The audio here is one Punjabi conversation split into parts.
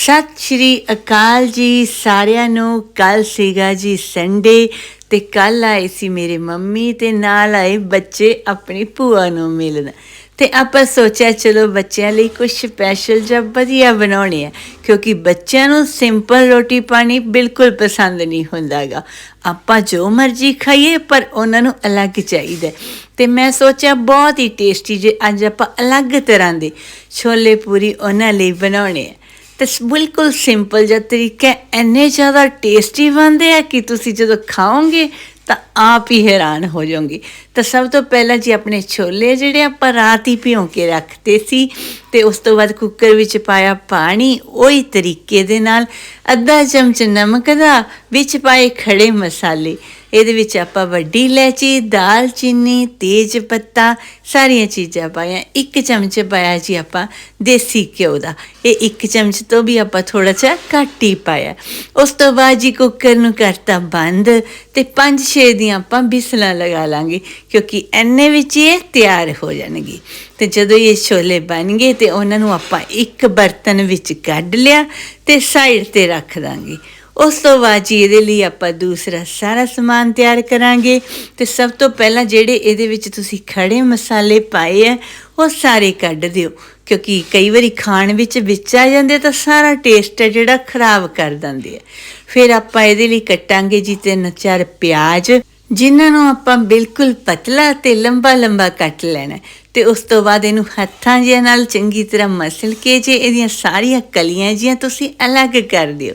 ਸਤਿ ਸ਼੍ਰੀ ਅਕਾਲ ਜੀ ਸਾਰਿਆਂ ਨੂੰ। ਕੱਲ ਸੀਗਾ ਜੀ ਸੰਡੇ ਤੇ ਕੱਲ ਆਏ ਸੀ ਮੇਰੇ ਮੰਮੀ ਤੇ ਨਾਲ ਆਏ ਬੱਚੇ ਆਪਣੀ ਭੂਆ ਨੂੰ ਮਿਲਣ। ਤੇ ਆਪਾਂ ਸੋਚਿਆ ਚਲੋ ਬੱਚਿਆਂ ਲਈ ਕੁਝ ਸਪੈਸ਼ਲ ਜਾਂ ਵਧੀਆ ਬਣਾਉਣੇ ਆ, ਕਿਉਂਕਿ ਬੱਚਿਆਂ ਨੂੰ ਸਿੰਪਲ ਰੋਟੀ ਪਾਣੀ ਬਿਲਕੁਲ ਪਸੰਦ ਨਹੀਂ ਹੁੰਦਾਗਾ। ਆਪਾਂ ਜੋ ਮਰਜ਼ੀ ਖਾਈਏ, ਪਰ ਉਹਨਾਂ ਨੂੰ ਅਲੱਗ ਚਾਹੀਦਾ। ਹੈ। ਤੇ ਮੈਂ ਸੋਚਿਆ ਬਹੁਤ ਹੀ ਟੇਸਟੀ ਜੇ ਅੱਜ ਆਪਾਂ ਅਲੱਗ ਤਰ੍ਹਾਂ ਦੇ ਛੋਲੇ ਪੂਰੀ ਉਹਨਾਂ ਲਈ ਬਣਾਉਣੇ ਆ। ਤੇ ਬਿਲਕੁਲ ਸਿੰਪਲ ਜਿਹਾ ਤਰੀਕਾ ਹੈ। ਇੰਨੇ ਜ਼ਿਆਦਾ ਟੇਸਟੀ ਬਣਦੇ ਆ ਕਿ ਤੁਸੀਂ ਜਦੋਂ ਖਾਓਗੇ ਤਾਂ ਆਪ ਹੀ ਹੈਰਾਨ ਹੋ ਜਾਓਗੇ ਤਾਂ ਸਭ ਤੋਂ ਪਹਿਲਾਂ ਜੀ ਆਪਣੇ ਛੋਲੇ ਜਿਹੜੇ ਆਪਾਂ ਰਾਤ ਹੀ ਭਿਉਂ ਕੇ ਰੱਖਦੇ ਸੀ ਤੇ ਉਸ ਤੋਂ ਬਾਅਦ ਕੁੱਕਰ ਵਿੱਚ ਪਾਇਆ ਪਾਣੀ, ਉਹੀ ਤਰੀਕੇ ਦੇ ਨਾਲ ਅੱਧਾ ਚਮਚ ਨਮਕ ਦਾ, ਵਿੱਚ ਪਾਏ ਖੜੇ ਮਸਾਲੇ ਇਹਦੇ ਵਿੱਚ ਆਪਾਂ ਵੱਡੀ ਇਲਾਇਚੀ ਦਾਲਚੀਨੀ ਤੇਜ ਪੱਤਾ, ਸਾਰੀਆਂ ਚੀਜ਼ਾਂ ਪਾਈਆਂ। ਇੱਕ ਚਮਚ ਪਾਇਆ ਜੀ ਆਪਾਂ ਦੇਸੀ ਘਿਓ ਦਾ। ਇਹ ਇੱਕ ਚਮਚ ਤੋਂ ਵੀ ਆਪਾਂ ਥੋੜਾ ਜਿਹਾ ਘੱਟ ਹੀ ਪਾਇਆ। ਉਸ ਤੋਂ ਬਾਅਦ ਜੀ ਕੁੱਕਰ ਨੂੰ ਕਰਤਾ ਬੰਦ ਤੇ 5-6 ਦੀਆਂ ਆਪਾਂ ਬਿਸਲਾਂ ਲਗਾ ਲਾਂਗੇ, ਕਿਉਂਕਿ ਐਨੇ ਵਿੱਚ ਇਹ ਤਿਆਰ ਹੋ ਜਾਣਗੇ। ਤੇ ਜਦੋਂ ਇਹ ਛੋਲੇ ਬਣ ਗਏ ਤੇ ਉਹਨਾਂ ਨੂੰ ਆਪਾਂ ਇੱਕ ਬਰਤਨ ਵਿੱਚ ਕੱਢ ਲਿਆ ਤੇ ਸਾਈਡ ਤੇ ਰੱਖ ਦਾਂਗੇ। ਉਸ ਤੋਂ ਬਾਅਦ ਜੀ ਇਹਦੇ ਲਈ ਆਪਾਂ ਦੂਸਰਾ ਸਾਰਾ ਸਮਾਨ ਤਿਆਰ ਕਰਾਂਗੇ। ਤੇ ਸਭ ਤੋਂ ਪਹਿਲਾਂ ਜਿਹੜੇ ਇਹਦੇ ਵਿੱਚ ਤੁਸੀਂ ਖੜੇ ਮਸਾਲੇ ਪਾਏ ਆ, ਉਹ ਸਾਰੇ ਕੱਢ ਦਿਓ। ਕਿਉਂਕਿ ਕਈ ਵਾਰੀ ਖਾਣ ਵਿੱਚ ਵਿੱਚ ਆ ਜਾਂਦੇ ਤਾਂ ਸਾਰਾ ਟੇਸਟ ਹੈ ਜਿਹੜਾ ਖਰਾਬ ਕਰ ਦਿੰਦੇ ਆ। ਫਿਰ ਆਪਾਂ ਇਹਦੇ ਲਈ ਕੱਟਾਂਗੇ ਜੀ ਤਿੰਨ ਚਾਰ ਪਿਆਜ਼, ਜਿਨ੍ਹਾਂ ਨੂੰ ਆਪਾਂ ਬਿਲਕੁਲ ਪਤਲਾ ਤੇ ਲੰਬਾ ਲੰਬਾ ਕੱਟ ਲੈਣਾ ਹੈ। ਤੇ ਉਸ ਤੋਂ ਬਾਅਦ ਇਹਨੂੰ ਹੱਥਾਂ ਜਿਹਾ ਨਾਲ ਚੰਗੀ ਤਰ੍ਹਾਂ ਮਸਲ ਕੇ ਜੇ ਇਹਦੀਆਂ ਸਾਰੀਆਂ ਕਲੀਆਂ ਜੀਆਂ ਤੁਸੀਂ ਅਲੱਗ ਕਰ ਦਿਓ।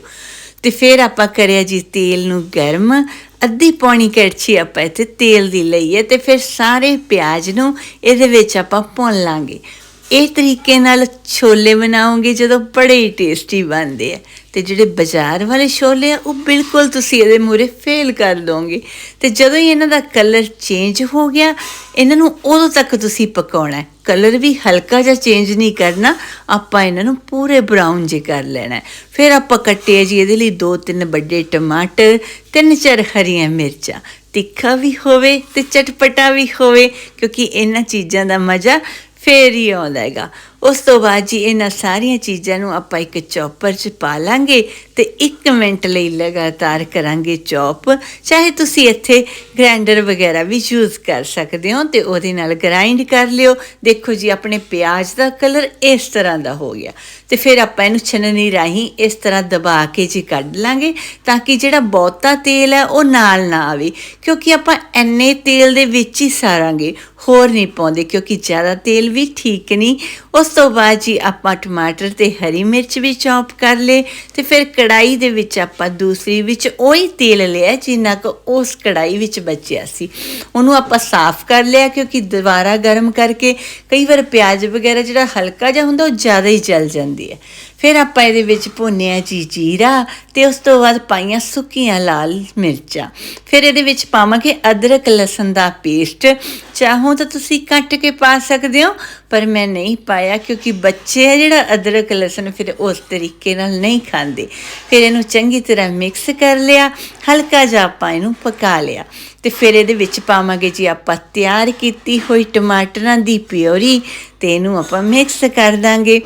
ਤੇ ਫਿਰ ਆਪਾਂ ਕਰਿਆ ਜੀ ਤੇਲ ਨੂੰ ਗਰਮ। ਅੱਧੀ ਪੌਣੀ ਕੜਛੀ ਆਪਾਂ ਇੱਥੇ ਤੇਲ ਦੀ ਲਈਏ ਹੈ ਤੇ ਫਿਰ ਸਾਰੇ ਪਿਆਜ਼ ਨੂੰ ਇਹਦੇ ਵਿੱਚ ਆਪਾਂ ਭੁੰਨ ਲਾਂਗੇ। ਇਹ ਤਰੀਕੇ ਨਾਲ ਛੋਲੇ ਬਣਾਓਗੇ ਜਦੋਂ ਬੜੇ ਹੀ ਟੇਸਟੀ ਬਣਦੇ ਆ। ਤੇ ਜਿਹੜੇ ਬਾਜ਼ਾਰ ਵਾਲੇ ਛੋਲੇ ਆ, ਉਹ ਬਿਲਕੁਲ ਤੁਸੀਂ ਇਹਦੇ ਮੂਰੇ ਫੇਲ ਕਰ ਦੋਗੇ। ਤੇ ਜਦੋਂ ਹੀ ਇਹਨਾਂ ਦਾ ਕਲਰ ਚੇਂਜ ਹੋ ਗਿਆ, ਇਹਨਾਂ ਨੂੰ ਉਦੋਂ ਤੱਕ ਤੁਸੀਂ ਪਕਾਉਣਾ ਹੈ। ਕਲਰ ਵੀ ਹਲਕਾ ਜਿਹਾ ਚੇਂਜ ਨਹੀਂ ਕਰਨਾ, ਆਪਾਂ ਇਹਨਾਂ ਨੂੰ ਪੂਰੇ ਬਰਾਊਨ ਜੇ ਕਰ ਲੈਣਾ ਫਿਰ ਆਪਾਂ ਕੱਟੇ ਜੀ ਇਹਦੇ ਲਈ ਦੋ ਤਿੰਨ ਵੱਡੇ ਟਮਾਟਰ, ਤਿੰਨ ਚਾਰ ਹਰੀਆਂ ਮਿਰਚਾਂ। ਤਿੱਖਾ ਵੀ ਹੋਵੇ ਤੇ ਚਟਪਟਾ ਵੀ ਹੋਵੇ, ਕਿਉਂਕਿ ਇਹਨਾਂ ਚੀਜ਼ਾਂ ਦਾ ਮਜ਼ਾ ਫੇਰ ਹੀ ਆਉਂਦਾ ਹੈਗਾ। ਉਸ ਤੋਂ ਬਾਅਦ ਜੀ ਇਹਨਾਂ ਸਾਰੀਆਂ ਚੀਜ਼ਾਂ ਨੂੰ ਆਪਾਂ ਇੱਕ ਚੌਪਰ 'ਚ ਪਾ ਲਾਂਗੇ ਤੇ 1 ਮਿੰਟ ਲਈ ਲਗਾਤਾਰ ਕਰਾਂਗੇ ਚੌਪ। ਚਾਹੇ ਤੁਸੀਂ ਇੱਥੇ ਗ੍ਰਾਈਂਡਰ ਵਗੈਰਾ ਵੀ ਯੂਜ਼ ਕਰ ਸਕਦੇ ਹੋ ਤੇ ਉਹਦੇ ਨਾਲ ਗ੍ਰਾਈਂਡ ਕਰ ਲਿਓ। ਦੇਖੋ ਜੀ, ਆਪਣੇ ਪਿਆਜ਼ ਦਾ ਕਲਰ ਇਸ ਤਰ੍ਹਾਂ ਦਾ ਹੋ ਗਿਆ। ਤੇ ਫਿਰ ਆਪਾਂ ਇਹਨੂੰ ਛਨਨੀ ਰਾਹੀਂ ਇਸ ਤਰ੍ਹਾਂ ਦਬਾ ਕੇ ਜੀ ਕੱਢ ਲਾਂਗੇ ਤਾਂ ਕਿ ਜਿਹੜਾ ਬਹੁਤਾ ਤੇਲ ਹੈ ਉਹ ਨਾਲ ਨਾ ਆਵੇ। ਕਿਉਂਕਿ ਆਪਾਂ ਐਨੇ ਤੇਲ ਦੇ ਵਿੱਚ ਹੀ ਸਾਰਾਂਗੇ, ਹੋਰ ਨਹੀਂ ਪਾਉਂਦੇ ਕਿਉਂਕਿ ਜ਼ਿਆਦਾ ਤੇਲ ਵੀ ਠੀਕ ਨਹੀਂ। ਉਸ ਤੋਂ ਬਾਅਦ ਜੀ ਆਪਾਂ ਟਮਾਟਰ ਤੇ ਹਰੀ ਮਿਰਚ ਵੀ ਚੌਪ ਕਰ ਲਏ ਤੇ ਫਿਰ ਕੜਾਈ ਦੇ ਵਿੱਚ ਆਪਾਂ ਦੂਸਰੀ ਵਿੱਚ ਉਹੀ ਤੇਲ ਲਿਆ ਜਿੰਨਾ ਕੁ ਉਸ ਕੜਾਈ ਵਿੱਚ ਬਚਿਆ ਸੀ। ਉਹਨੂੰ ਆਪਾਂ ਸਾਫ਼ ਕਰ ਲਿਆ ਕਿਉਂਕਿ ਦੁਬਾਰਾ ਗਰਮ ਕਰਕੇ ਕਈ ਵਾਰ ਪਿਆਜ਼ ਵਗੈਰਾ ਜਿਹੜਾ ਹਲਕਾ ਜਿਹਾ ਹੁੰਦਾ ਉਹ ਜ਼ਿਆਦਾ ਹੀ ਜਲ ਜਾਂਦੀ ਹੈ। ਫਿਰ ਆਪਾਂ ਇਹਦੇ ਵਿੱਚ ਭੁੰਨਿਆ ਜੀ ਜੀਰਾ ਤੇ ਉਸ ਤੋਂ ਬਾਅਦ ਪਾਈਆਂ ਸੁੱਕੀਆਂ ਲਾਲ ਮਿਰਚਾਂ। ਫਿਰ ਇਹਦੇ ਵਿੱਚ ਪਾਵਾਂਗੇ ਅਦਰਕ ਲਸਣ ਦਾ ਪੇਸਟ। ਚਾਹੋ ਤਾਂ ਤੁਸੀਂ ਕੱਟ ਕੇ ਪਾ ਸਕਦੇ ਹੋ, ਪਰ ਮੈਂ ਨਹੀਂ ਪਾਇਆ ਕਿਉਂਕਿ ਬੱਚੇ ਆ ਜਿਹੜਾ ਅਦਰਕ ਲਸਣ ਫਿਰ ਉਸ ਤਰੀਕੇ ਨਾਲ ਨਹੀਂ ਖਾਂਦੇ। ਫਿਰ ਇਹਨੂੰ ਚੰਗੀ ਤਰ੍ਹਾਂ ਮਿਕਸ ਕਰ ਲਿਆ, ਹਲਕਾ ਜਿਹਾ ਆਪਾਂ ਇਹਨੂੰ ਪਕਾ ਲਿਆ। ਤੇ ਫਿਰ ਇਹਦੇ ਵਿੱਚ ਪਾਵਾਂਗੇ ਜੀ ਆਪਾਂ ਤਿਆਰ ਕੀਤੀ ਹੋਈ ਟਮਾਟਰਾਂ ਦੀ ਪਿਓਰੀ ਤੇ ਇਹਨੂੰ ਆਪਾਂ ਮਿਕਸ ਕਰ ਦਾਂਗੇ।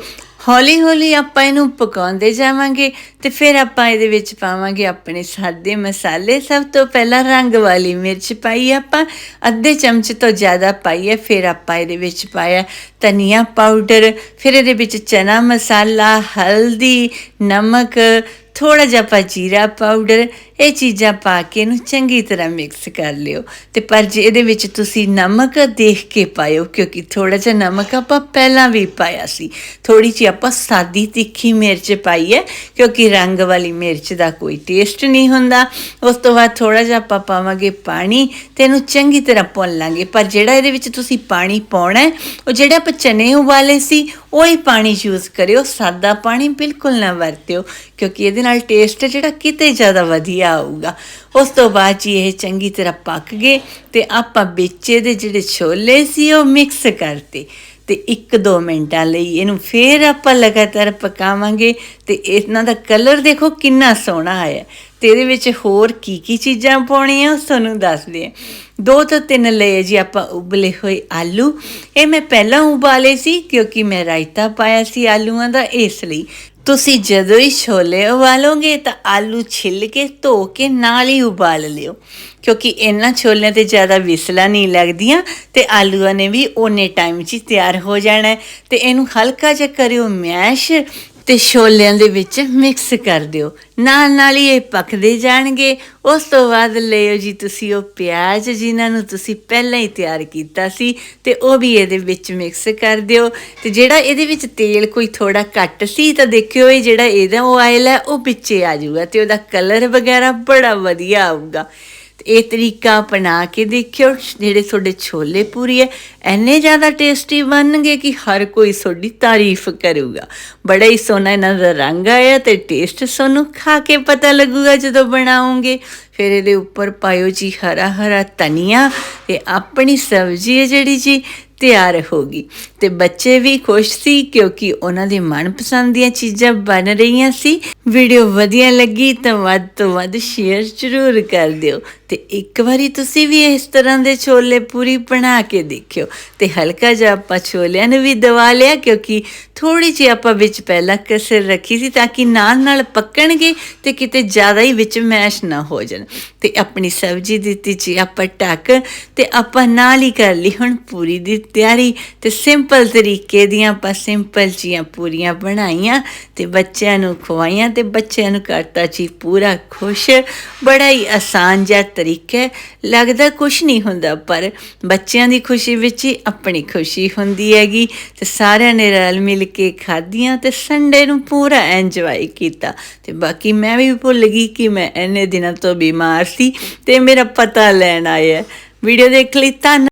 ਹੌਲੀ ਹੌਲੀ ਆਪਾਂ ਇਹਨੂੰ ਪਕਾਉਂਦੇ ਜਾਵਾਂਗੇ ਤੇ ਫਿਰ ਆਪਾਂ ਇਹਦੇ ਵਿੱਚ ਪਾਵਾਂਗੇ ਆਪਣੇ ਸਾਦੇ ਮਸਾਲੇ। ਸਭ ਤੋਂ ਪਹਿਲਾਂ ਰੰਗ ਵਾਲੀ ਮਿਰਚ ਪਾਈ ਆਪਾਂ, ਅੱਧੇ ਚਮਚ ਤੋਂ ਜ਼ਿਆਦਾ ਪਾਈ ਹੈ ਫਿਰ ਆਪਾਂ ਇਹਦੇ ਵਿੱਚ ਪਾਇਆ ਧਨੀਆ ਪਾਊਡਰ, ਫਿਰ ਇਹਦੇ ਵਿੱਚ ਚਨਾ ਮਸਾਲਾ, ਹਲਦੀ, ਨਮਕ ਥੋੜਾ ਜਿਹਾ ਪਾ ਜੀਰਾ ਪਾਊਡਰ ਇਹ ਚੀਜ਼ਾਂ ਪਾ ਕੇ ਇਹਨੂੰ ਚੰਗੀ ਤਰ੍ਹਾਂ ਮਿਕਸ ਕਰ ਲਿਓ। ਤੇ ਪਰ ਜੇ ਇਹਦੇ ਵਿੱਚ ਤੁਸੀਂ ਨਮਕ ਦੇਖ ਕੇ ਪਾਇਓ, ਕਿਉਂਕਿ ਥੋੜਾ ਜਿਹਾ ਨਮਕ ਆਪਾਂ ਪਹਿਲਾਂ ਵੀ ਪਾਇਆ ਸੀ। ਥੋੜੀ ਜਿਹੀ ਆਪਾਂ ਸਾਦੀ ਤਿੱਖੀ ਮਿਰਚ ਪਾਈ ਹੈ, ਕਿਉਂਕਿ ਰੰਗ ਵਾਲੀ ਮਿਰਚ ਦਾ ਕੋਈ ਟੇਸਟ ਨਹੀਂ ਹੁੰਦਾ। ਉਸ ਤੋਂ ਬਾਅਦ ਥੋੜਾ ਜਿਹਾ ਆਪਾਂ ਪਾਵਾਂਗੇ ਪਾਣੀ ਤੇ ਇਹਨੂੰ ਚੰਗੀ ਤਰ੍ਹਾਂ ਭੁੰਨ ਲਾਂਗੇ। ਪਰ ਜਿਹੜਾ ਇਹਦੇ ਵਿੱਚ ਤੁਸੀਂ ਪਾਣੀ ਪਾਉਣਾ ਹੈ, ਉਹ ਜਿਹੜੇ ਆਪਾਂ ਚਨੇ ਉਬਾਲੇ ਸੀ, ਉਹ ਹੀ ਪਾਣੀ ਯੂਜ਼ ਕਰਿਓ। ਸਾਦਾ ਪਾਣੀ ਬਿਲਕੁਲ ਨਾ ਵਰਤਿਓ, ਕਿਉਂਕਿ ਇਹਦੇ ਨਾਲ ਟੇਸਟ ਜਿਹੜਾ ਕਿਤੇ ਜ਼ਿਆਦਾ ਵਧੀਆ ਆਊਗਾ। ਉਸ ਤੋਂ ਬਾਅਦ ਜੀ ਇਹ ਚੰਗੀ ਤਰ੍ਹਾਂ ਪੱਕ ਗਏ ਤੇ ਆਪਾਂ ਵਿੱਚ ਦੇ ਜਿਹੜੇ ਛੋਲੇ ਸੀ ਉਹ ਮਿਕਸ ਕਰਤੇ ਤੇ 1-2 ਮਿੰਟਾਂ ਲਈ ਇਹਨੂੰ ਫੇਰ ਆਪਾਂ ਲਗਾਤਾਰ ਪਕਾਵਾਂਗੇ ਤੇ ਇਹਨਾਂ ਦਾ ਕਲਰ ਦੇਖੋ ਕਿੰਨਾ ਸੋਹਣਾ ਆਇਆ। ਤੇ ਇਹਦੇ ਵਿੱਚ ਹੋਰ ਕੀ ਕੀ ਚੀਜ਼ਾਂ ਪਾਉਣੀਆਂ ਉਹ ਤੁਹਾਨੂੰ ਦੱਸਦੇ ਆ ਦੋ ਤੋਂ ਤਿੰਨ ਲਏ ਜੀ ਆਪਾਂ ਉਬਲੇ ਹੋਏ ਆਲੂ। ਇਹ ਮੈਂ ਪਹਿਲਾਂ ਉਬਾਲੇ ਸੀ ਕਿਉਂਕਿ ਮੈਂ ਰਾਇਤਾ ਪਾਇਆ ਸੀ ਆਲੂਆਂ ਦਾ ਇਸ ਲਈ। ਤੁਸੀਂ ਜਦੋਂ ਹੀ ਛੋਲੇ ਉਬਾਲੋਗੇ ਤਾਂ ਆਲੂ ਛਿੱਲ ਕੇ ਧੋ ਕੇ ਨਾਲ ਹੀ ਉਬਾਲ ਲਿਓ। ਕਿਉਂਕਿ ਇਹਨਾਂ ਛੋਲਿਆਂ ਤੇ ਜ਼ਿਆਦਾ ਵਿਸਲਾ ਨਹੀਂ ਲੱਗਦੀਆਂ ਤੇ ਆਲੂਆਂ ਨੇ ਵੀ ਓਨੇ ਟਾਈਮ 'ਚ ਤਿਆਰ ਹੋ ਜਾਣਾ ਹੈ। ਤੇ ਇਹਨੂੰ ਹਲਕਾ ਜਿਹਾ ਕਰਿਓ ਮੈਸ਼ ਤੇ ਛੋਲਿਆਂ ਦੇ ਵਿੱਚ ਮਿਕਸ ਕਰ ਦਿਓ। ਨਾਲ ਨਾਲ ਹੀ ਇਹ ਪੱਕਦੇ ਜਾਣਗੇ। ਉਸ ਤੋਂ ਬਾਅਦ ਲਿਓ ਜੀ ਤੁਸੀਂ ਉਹ ਪਿਆਜ਼, ਜਿਨ੍ਹਾਂ ਨੂੰ ਤੁਸੀਂ ਪਹਿਲਾਂ ਹੀ ਤਿਆਰ ਕੀਤਾ ਸੀ, ਤੇ ਉਹ ਵੀ ਇਹਦੇ ਵਿੱਚ ਮਿਕਸ ਕਰ ਦਿਓ। ਤੇ ਜਿਹੜਾ ਇਹਦੇ ਵਿੱਚ ਤੇਲ ਕੋਈ ਥੋੜਾ ਘੱਟ ਸੀ, ਤਾਂ ਦੇਖਿਓ ਇਹ ਜਿਹੜਾ ਇਹਦਾ ਉਹ ਆਇਲ ਹੈ, ਉਹ ਵਿੱਚੇ ਆ ਜਾਊਗਾ ਤੇ ਉਹਦਾ ਕਲਰ ਵਗੈਰਾ ਬੜਾ ਵਧੀਆ ਆਊਗਾ। ਇਹ ਤਰੀਕਾ ਅਪਣਾ ਕੇ ਦੇਖਿਓ, ਜਿਹੜੇ ਤੁਹਾਡੇ ਛੋਲੇ ਪੂਰੀ ਹੈ ਐਨੇ ਜ਼ਿਆਦਾ ਟੇਸਟੀ ਬਣਨਗੇ ਕਿ ਹਰ ਕੋਈ ਤੁਹਾਡੀ ਤਾਰੀਫ ਕਰੂਗਾ। ਬੜਾ ਹੀ ਸੋਹਣਾ ਇਹਨਾਂ ਦਾ ਰੰਗ ਆਇਆ ਤੇ ਟੇਸਟ ਤੁਹਾਨੂੰ ਖਾ ਕੇ ਪਤਾ ਲੱਗੂਗਾ ਜਦੋਂ ਬਣਾਓਗੇ। ਫਿਰ ਇਹਦੇ ਉੱਪਰ ਪਾਇਓ ਜੀ ਹਰਾ ਹਰਾ ਧਨੀਆ ਤੇ ਆਪਣੀ ਸਬਜ਼ੀ ਹੈ ਜਿਹੜੀ ਜੀ ਤਿਆਰ ਹੋ ਗਈ। ਤੇ ਬੱਚੇ ਵੀ ਖੁਸ਼ ਸੀ ਕਿਉਂਕਿ ਉਹਨਾਂ ਦੇ ਮਨਪਸੰਦ ਦੀਆਂ ਚੀਜ਼ਾਂ ਬਣ ਰਹੀਆਂ ਸੀ। ਵੀਡੀਓ ਵਧੀਆ ਲੱਗੀ ਤਾਂ ਵੱਧ ਤੋਂ ਵੱਧ ਸ਼ੇਅਰ ਜ਼ਰੂਰ ਕਰ ਦਿਓ। ਤੇ ਇੱਕ ਵਾਰੀ ਤੁਸੀਂ ਵੀ ਇਸ ਤਰ੍ਹਾਂ ਦੇ ਛੋਲੇ ਪੂਰੀ ਬਣਾ ਕੇ ਦੇਖਿਓ। ਤੇ ਹਲਕਾ ਜਿਹਾ ਆਪਾਂ ਛੋਲਿਆਂ ਨੂੰ ਵੀ ਦਵਾ ਲਿਆ, ਕਿਉਂਕਿ ਥੋੜੀ ਜਿਹੀ ਆਪਾਂ ਵਿੱਚ ਪਹਿਲਾਂ ਕਸਰ ਰੱਖੀ ਸੀ ਤਾਂ ਕਿ ਨਾਲ ਨਾਲ ਪੱਕਣਗੇ ਤੇ ਕਿਤੇ ਜ਼ਿਆਦਾ ਹੀ ਵਿੱਚ ਮੈਸ਼ ਨਾ ਹੋ ਜਾਣ। ਤੇ ਆਪਣੀ ਸਬਜ਼ੀ ਦਿੱਤੀ ਜੀ ਆਪਾਂ ਢੱਕ ਤੇ ਆਪਾਂ ਨਾਲ ਹੀ ਕਰ ਲਈ ਹੁਣ ਪੂਰੀ ਦੀ ਤਿਆਰੀ। ਤੇ ਸਿੰਪਲ ਤਰੀਕੇ ਦੀਆਂ ਆਪਾਂ ਸਿੰਪਲ ਜੀਆਂ ਪੂਰੀਆਂ ਬਣਾਈਆਂ ਤੇ ਬੱਚਿਆਂ ਨੂੰ ਖਵਾਈਆਂ ਤੇ ਬੱਚਿਆਂ ਨੂੰ ਕਰਤਾ ਜੀ ਪੂਰਾ ਖੁਸ਼। ਬੜਾ ਹੀ ਆਸਾਨ ਜਿਹਾ ਤਰੀਕਾ ਹੈ। ਲੱਗਦਾ ਕੁਝ ਨਹੀਂ ਹੁੰਦਾ, ਪਰ ਬੱਚਿਆਂ ਦੀ ਖੁਸ਼ੀ ਵਿੱਚ ਹੀ ਆਪਣੀ ਖੁਸ਼ੀ ਹੁੰਦੀ ਹੈਗੀ। ਤੇ ਸਾਰਿਆਂ ਨੇ ਰਲ ਮਿਲ ਕੇ ਖਾਧੀਆਂ ਤੇ ਸੰਡੇ ਨੂੰ ਪੂਰਾ ਐਂਜੋਏ ਕੀਤਾ। ਤੇ ਬਾਕੀ ਮੈਂ ਵੀ ਭੁੱਲ ਗਈ ਕਿ ਮੈਂ ਇੰਨੇ ਦਿਨਾਂ ਤੋਂ ਬਿਮਾਰ ਸੀ ਤੇ ਮੇਰਾ ਪਤਾ ਲੈਣ ਆਇਆ ਵੀਡੀਓ ਦੇਖ ਲਈ ਧੰਨ